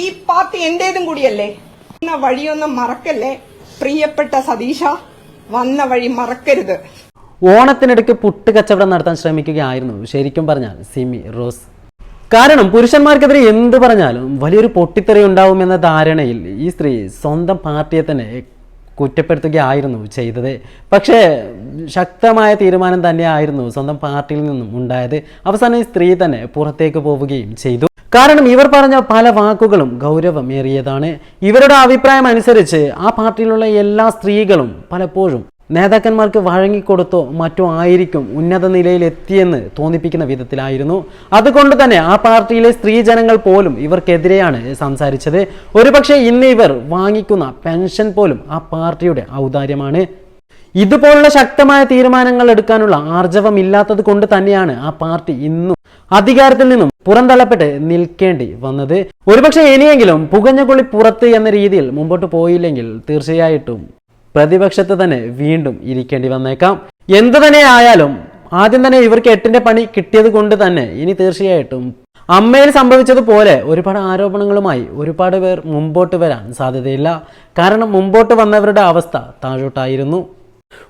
ഈ പാർട്ടി എന്റേതും കൂടിയല്ലേ? വന്ന വഴിയൊന്നും മറക്കല്ലേ? പ്രിയപ്പെട്ട സതീഷ വന്ന വഴി മറക്കരുത്. ഓണത്തിനിടയ്ക്ക് പുട്ട് കച്ചവടം നടത്താൻ ശ്രമിക്കുകയായിരുന്നു ശരിക്കും പറഞ്ഞാൽ സിമി റോസ്. കാരണം പുരുഷന്മാർക്കെതിരെ എന്ത് പറഞ്ഞാലും വലിയൊരു പൊട്ടിത്തെറി ഉണ്ടാവുമെന്ന ധാരണയിൽ ഈ സ്ത്രീ സ്വന്തം പാർട്ടിയെ തന്നെ കുറ്റപ്പെടുത്തുകയായിരുന്നു ചെയ്തത്. പക്ഷേ ശക്തമായ തീരുമാനം തന്നെയായിരുന്നു സ്വന്തം പാർട്ടിയിൽ നിന്നും ഉണ്ടായത്. അവസാനം ഈ സ്ത്രീ തന്നെ പുറത്തേക്ക് പോവുകയും ചെയ്തു. കാരണം ഇവർ പറഞ്ഞ പല വാക്കുകളും ഗൗരവമേറിയതാണ്. ഇവരുടെ അഭിപ്രായം അനുസരിച്ച് ആ പാർട്ടിയിലുള്ള എല്ലാ സ്ത്രീകളും പലപ്പോഴും നേതാക്കന്മാർക്ക് വഴങ്ങിക്കൊടുത്തോ മറ്റോ ആയിരിക്കും ഉന്നത നിലയിൽ എത്തിയെന്ന് തോന്നിപ്പിക്കുന്ന വിധത്തിലായിരുന്നു. അതുകൊണ്ട് തന്നെ ആ പാർട്ടിയിലെ സ്ത്രീജനങ്ങൾ പോലും ഇവർക്കെതിരെയാണ് സംസാരിച്ചത്. ഒരുപക്ഷെ ഇന്ന് ഇവർ വാങ്ങിക്കുന്ന പെൻഷൻ പോലും ആ പാർട്ടിയുടെ ഔദാര്യമാണ്. ഇതുപോലുള്ള ശക്തമായ തീരുമാനങ്ങൾ എടുക്കാനുള്ള ആർജവമില്ലാത്തത് കൊണ്ട് തന്നെയാണ് ആ പാർട്ടി ഇന്നും അധികാരത്തിൽ നിന്നും പുറന്തള്ളപ്പെട്ട് നിൽക്കേണ്ടി വന്നത്. ഒരുപക്ഷെ ഇനിയെങ്കിലും പുകഞ്ഞ പുറത്ത് എന്ന രീതിയിൽ മുമ്പോട്ട് പോയില്ലെങ്കിൽ തീർച്ചയായിട്ടും പ്രതിപക്ഷത്ത് തന്നെ വീണ്ടും ഇരിക്കേണ്ടി വന്നേക്കാം. എന്തു തന്നെ ആയാലും ആദ്യം തന്നെ ഇവർക്ക് എട്ടിന്റെ പണി കിട്ടിയത് കൊണ്ട് തന്നെ ഇനി തീർച്ചയായിട്ടും അമ്മയിൽ സംഭവിച്ചതുപോലെ ഒരുപാട് ആരോപണങ്ങളുമായി ഒരുപാട് പേർ മുമ്പോട്ട് വരാൻ സാധ്യതയില്ല. കാരണം മുമ്പോട്ട് വന്നവരുടെ അവസ്ഥ താഴോട്ടായിരുന്നു.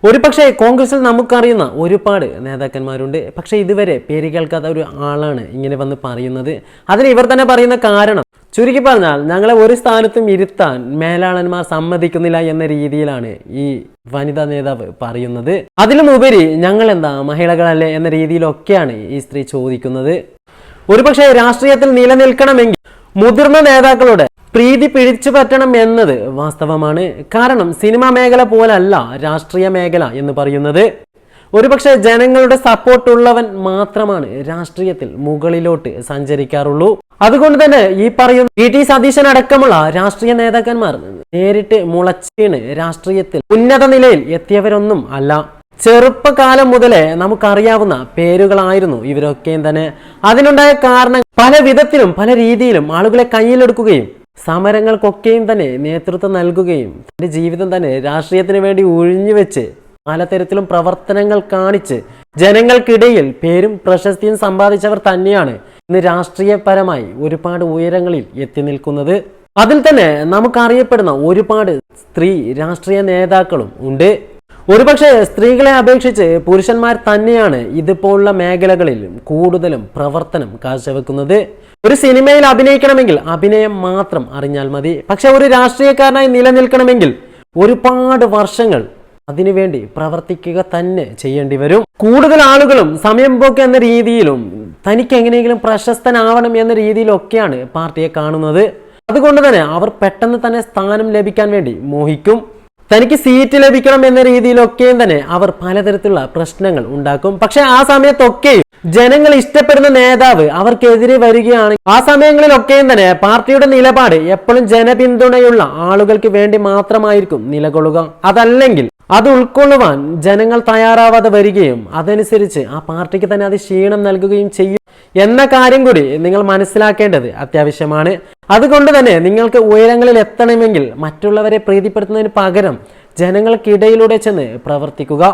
ഒരുപക്ഷെ കോൺഗ്രസിൽ നമുക്കറിയുന്ന ഒരുപാട് നേതാക്കന്മാരുണ്ട്. പക്ഷേ ഇതുവരെ പേര് കേൾക്കാത്ത ഒരു ആളാണ് ഇങ്ങനെ വന്ന് പറയുന്നത്. അതിന് ഇവർ തന്നെ പറയുന്ന കാരണം ചുരുക്കി പറഞ്ഞാൽ ഞങ്ങളെ ഒരു സ്ഥാനത്തും ഇരുത്താൻ മേലാളന്മാർ സമ്മതിക്കുന്നില്ല എന്ന രീതിയിലാണ് ഈ വനിതാ നേതാവ് പറയുന്നത്. അതിലും ഉപരി ഞങ്ങൾ എന്താ മഹിളകളല്ലേ എന്ന രീതിയിലൊക്കെയാണ് ഈ സ്ത്രീ ചോദിക്കുന്നത്. ഒരുപക്ഷെ രാഷ്ട്രീയത്തിൽ നിലനിൽക്കണമെങ്കിൽ മുതിർന്ന നേതാക്കളുടെ പ്രീതി പിടിച്ചു പറ്റണം എന്നത് വാസ്തവമാണ്. കാരണം സിനിമാ മേഖല പോലല്ല രാഷ്ട്രീയ മേഖല എന്ന് പറയുന്നത്. ഒരുപക്ഷെ ജനങ്ങളുടെ സപ്പോർട്ട് ഉള്ളവൻ മാത്രമാണ് രാഷ്ട്രീയത്തിൽ മുകളിലോട്ട് സഞ്ചരിക്കാറുള്ളൂ. അതുകൊണ്ട് തന്നെ ഈ പറയുന്ന ഇ ടി സതീശൻ അടക്കമുള്ള രാഷ്ട്രീയ നേതാക്കന്മാർ നേരിട്ട് മുളച്ചീണ് രാഷ്ട്രീയത്തിൽ ഉന്നത നിലയിൽ എത്തിയവരൊന്നും അല്ല. ചെറുപ്പകാലം മുതലേ നമുക്കറിയാവുന്ന പേരുകളായിരുന്നു ഇവരൊക്കെയും തന്നെ. അതിനുണ്ടായ കാരണം പല വിധത്തിലും പല രീതിയിലും ആളുകളെ കയ്യിലെടുക്കുകയും സമരങ്ങൾക്കൊക്കെയും തന്നെ നേതൃത്വം നൽകുകയും തന്റെ ജീവിതം തന്നെ രാഷ്ട്രീയത്തിന് വേണ്ടി ഒഴിഞ്ഞു വെച്ച് പലതരത്തിലും പ്രവർത്തനങ്ങൾ കാണിച്ച് ജനങ്ങൾക്കിടയിൽ പേരും പ്രശസ്തിയും സമ്പാദിച്ചവർ തന്നെയാണ് ഇന്ന് രാഷ്ട്രീയപരമായി ഒരുപാട് ഉയരങ്ങളിൽ എത്തി നിൽക്കുന്നത്. അതിൽ തന്നെ നമുക്കറിയപ്പെടുന്ന ഒരുപാട് സ്ത്രീ രാഷ്ട്രീയ നേതാക്കളും ഉണ്ട്. ഒരുപക്ഷെ സ്ത്രീകളെ അപേക്ഷിച്ച് പുരുഷന്മാർ തന്നെയാണ് ഇതുപോലുള്ള മേഖലകളിൽ കൂടുതലും പ്രവർത്തനം കാഴ്ചവെക്കുന്നത്. ഒരു സിനിമയിൽ അഭിനയിക്കണമെങ്കിൽ അഭിനയം മാത്രം അറിഞ്ഞാൽ മതി. പക്ഷെ ഒരു രാഷ്ട്രീയക്കാരനായി നിലനിൽക്കണമെങ്കിൽ ഒരുപാട് വർഷങ്ങൾ അതിനുവേണ്ടി പ്രവർത്തിക്കുക തന്നെ ചെയ്യേണ്ടി വരും. കൂടുതൽ ആളുകളും സമയം പോക്ക് എന്ന രീതിയിലും തനിക്ക് എങ്ങനെയെങ്കിലും പ്രശസ്തനാവണം എന്ന രീതിയിലൊക്കെയാണ് പാർട്ടിയെ കാണുന്നത്. അതുകൊണ്ട് തന്നെ അവർ പെട്ടെന്ന് തന്നെ സ്ഥാനം ലഭിക്കാൻ വേണ്ടി മോഹിക്കും. തനിക്ക് സീറ്റ് ലഭിക്കണം എന്ന രീതിയിലൊക്കെയും തന്നെ അവർ പലതരത്തിലുള്ള പ്രശ്നങ്ങൾ ഉണ്ടാക്കും. പക്ഷെ ആ സമയത്തൊക്കെയും ജനങ്ങൾ ഇഷ്ടപ്പെടുന്ന നേതാവ് അവർക്കെതിരെ വരികയാണ്. ആ സമയങ്ങളിലൊക്കെയും തന്നെ പാർട്ടിയുടെ നിലപാട് എപ്പോഴും ജനപിന്തുണയുള്ള ആളുകൾക്ക് വേണ്ടി മാത്രമായിരിക്കും നിലകൊള്ളുക. അതല്ലെങ്കിൽ അത് ഉൾക്കൊള്ളുവാൻ ജനങ്ങൾ തയ്യാറാവാതെ വരികയും അതനുസരിച്ച് ആ പാർട്ടിക്ക് തന്നെ അത് ക്ഷീണം നൽകുകയും ചെയ്യും എന്ന കാര്യം കൂടി നിങ്ങൾ മനസ്സിലാക്കേണ്ടത് അത്യാവശ്യമാണ്. അതുകൊണ്ട് തന്നെ നിങ്ങൾക്ക് ഉയരങ്ങളിൽ എത്തണമെങ്കിൽ മറ്റുള്ളവരെ പ്രീതിപ്പെടുത്തുന്നതിന് പകരം ജനങ്ങൾക്കിടയിലൂടെ ചെന്ന് പ്രവർത്തിക്കുക.